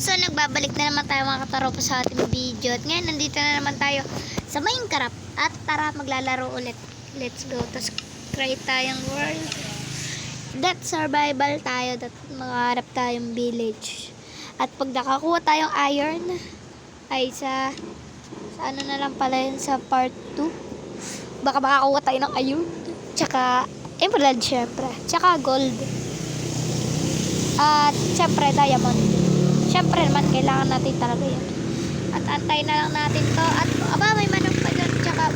So, nagbabalik na naman tayo mga kataropa sa ating video. At ngayon, nandito na naman tayo sa Minecraft. At tara, maglalaro ulit. Let's go. Tapos, create tayong world. That survival tayo. That makaharap tayong village. At pag nakakuha tayong iron, ay sa, sa ano na lang pala yun, sa part 2. Baka makakuha tayo ng iron. Tsaka, emerald syempre. Tsaka gold. At syempre, diamond. Syempre naman, kailangan natin talaga yun. At antay na lang natin to. At, aba, may manok pa dyan. Tsaka,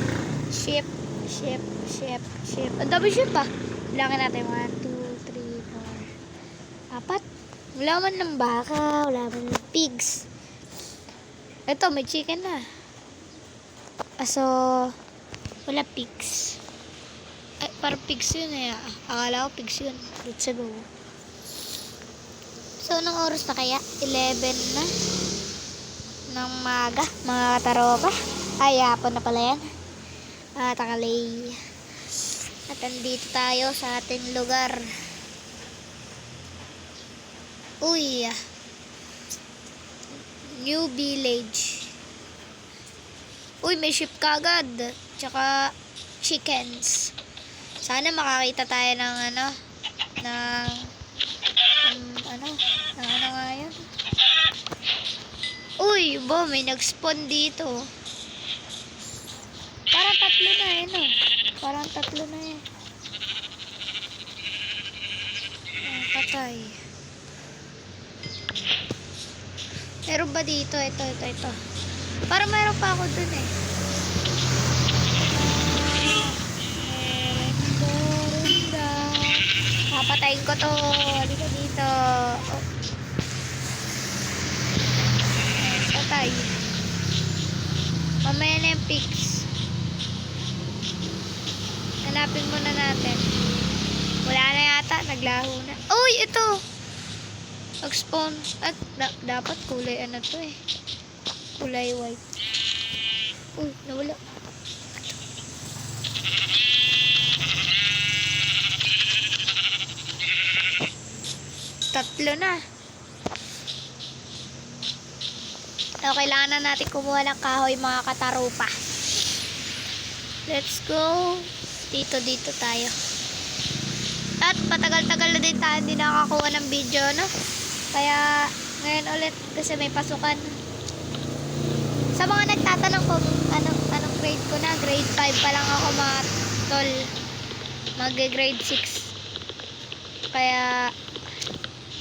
ship, ship, ship, ship. Ang dami ship ah. Bilangin natin. 1, 2, 3, 4, apat. Wala man ng baka. Wala man ng pigs. Ito, may chicken na. So, wala pigs. Ay, parang pigs yun eh. Akala ko pigs yun. Let's go. So, anong oras na kaya? 11 na. Ng maga, mga kataropa. Ay, hapon na pala yan. Ah, takalay. At andito tayo sa ating lugar. Uy. New village. Uy, may ship kagad. Tsaka chickens. Sana makakita tayo ng ano, ng ano, ng ano nga yun? Uy, bo, may nag-spawn dito. Parang tatlo na eh, no? Parang tatlo na eh. Ah, patay. Meron ba dito? Ito, ito, ito. Parang meron pa ako dun eh. Papatayin ko to. Dito dito. Oh. Patay. Mamaya na yung pigs. Hanapin muna natin. Wala na yata. Naglaho na. Uy, ito. Mag-spawn. At da- dapat kulay ano to eh. Kulay white. Uy, nawala. Tatlo na. So, kailangan na natin kumuha ng kahoy mga katarupa. Let's go. Dito, dito tayo. At patagal-tagal na din tayo hindi nakakuha ng video, no? Kaya, ngayon ulit kasi may pasukan. Sa mga nagtatanong kung anong, anong grade ko na, grade 5 pa lang ako mga tol. Mag-grade 6. Kaya,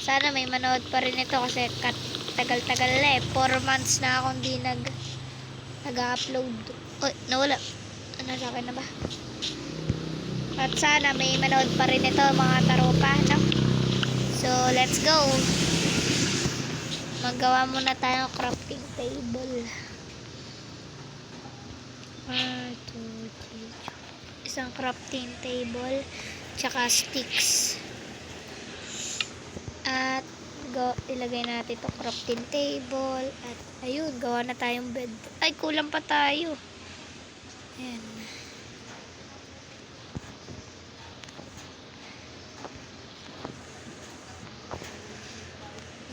sana may manood pa rin ito kasi tagal-tagal na eh. 4 months na akong di nag nag-upload. Uy, nawala. Ano sa akin na ba? At sana may manood pa rin ito mga taropa, no? So, let's go. Magawa muna tayo ng crafting table. 1, 2, 3, isang crafting table tsaka sticks go, ilagay natin itong crafting table at ayun, gawa na tayong bed. Ay, kulang pa tayo. Ayan.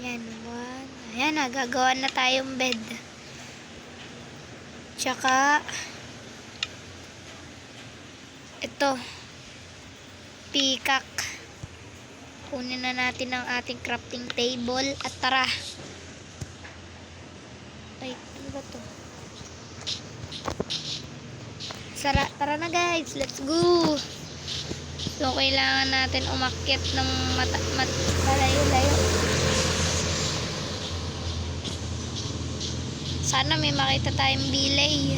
Ayan, one. Ayan, nagagawa na tayong bed. Tsaka ito. Peacock kunin na natin ang ating crafting table. At tara. Ay ano ba to? Sara, tara na guys. Let's go. So kailangan natin umakyat ng mata, mat, malayo-layo sana may makita tayong bilay.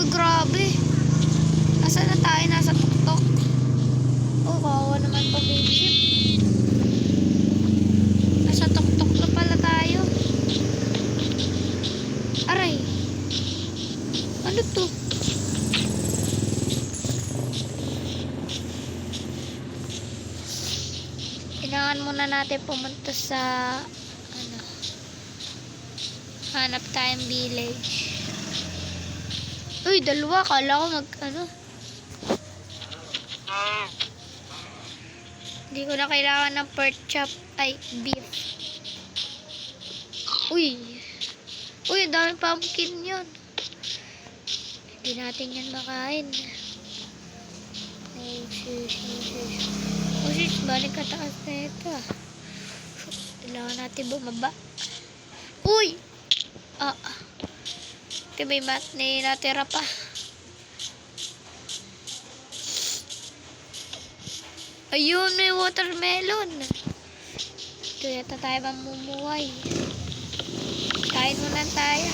Oh grabe. Asa na tayo? Nasa tuktok. Oh, kawawa naman pa big ship. Nasa tuktok na pala tayo. Aray. Ano to? Natin pumunta sa ano hanap tayong village. Uy, dalawa. Kala ko mag, ano, Hindi ko na kailangan ng pork chop ay beef. Uy. Uy, dami pumpkin yun. Hindi natin yan makain. Oh, shish, oh, shish. Oh, shish, balik kataas na ito. Kailangan natin bumaba. Uy! Ah. ah. Ito may mat na natira pa. Ayun, may watermelon. Ito yata tayo mamumuhay. Kain muna tayo.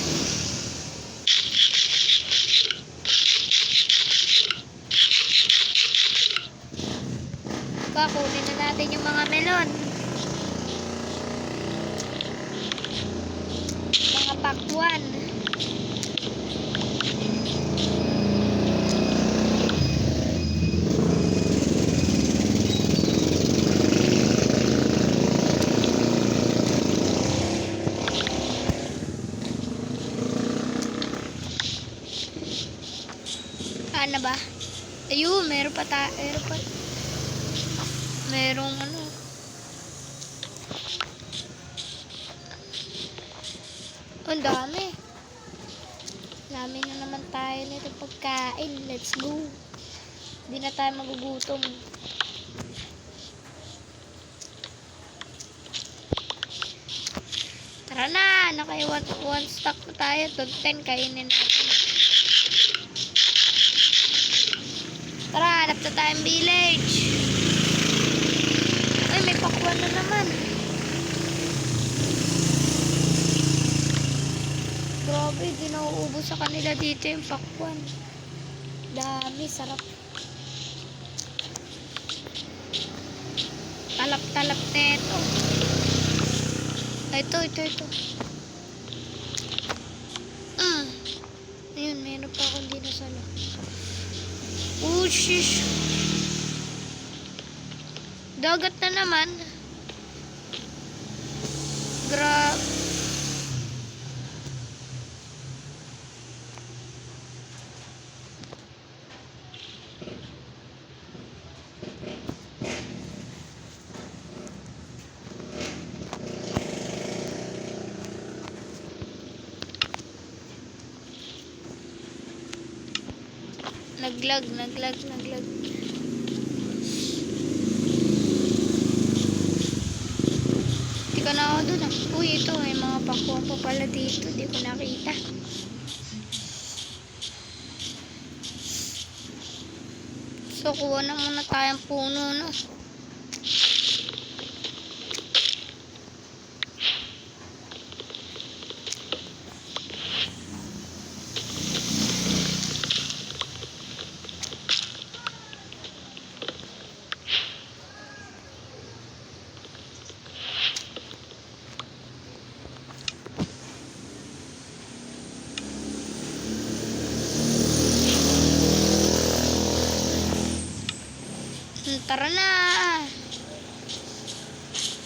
Kakunin na natin yung mga melon. Mga pakwan. Ano ba? Ayun, meron pa ta, meron pa. Merong ano. Ang dami. Dami na naman tayo nito pagkain. Let's go. Hindi na tayo magugutom. Tara na! Naka one, one stock na tayo. Tot 10 kainin natin. Tara, hanap na tayong village. Ay, may pakwan na naman. Grabe, di nauubos sa kanila dito yung pakwan. Dami, sarap. Talap-talap na ito. Ito, ito, ito. Mm. Ayun, meron pa akong dinasalo. Oh, shish. Dagat na naman. Grab. Naglag, naglag, naglag. Hindi ka na ako ah. Uy, ito may mga pakuha pa pala dito. Hindi ko nakita. So, kuha na muna tayong puno, no? Tara na!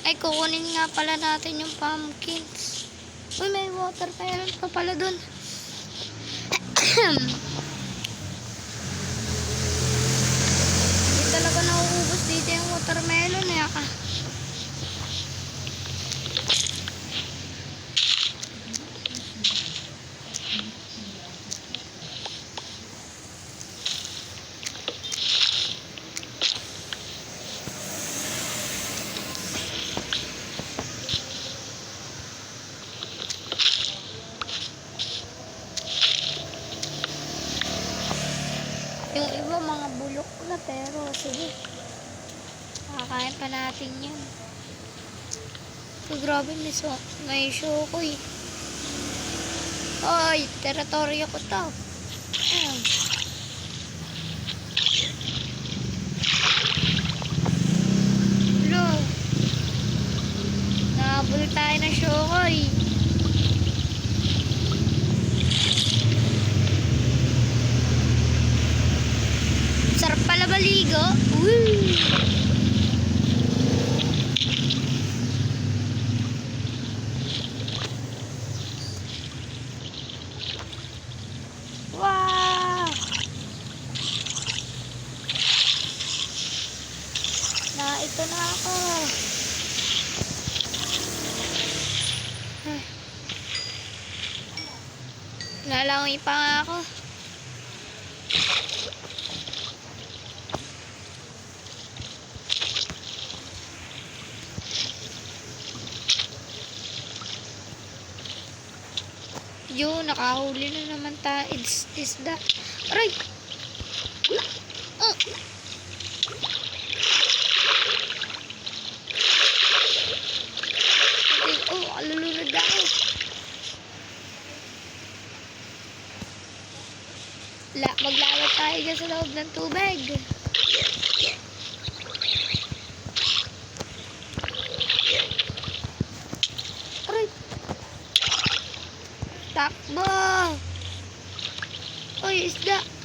Ay, kukunin nga pala natin yung pumpkins. Uy, may watermelon pa pala dun. Hindi talaga nauubos dito yung watermelon eh. Ah. Yung iba mga bulok na pero sige. Kakain pa natin yan. So, grabe may, so, may shokoy. Ay, teritoryo ko to. Ayan. Hello. Nahabol tayo ng shokoy. Sarap pala baligo. Woo! Wow! Na ito na ako. Ah. Nalangoy pa nga ako. Yo, nakahuli na naman ta is isda. Aray! Oh! Ay, oh, alulunod ako. La, dyan sa loob ng tubig. Aray! Takbo! Uy, isda!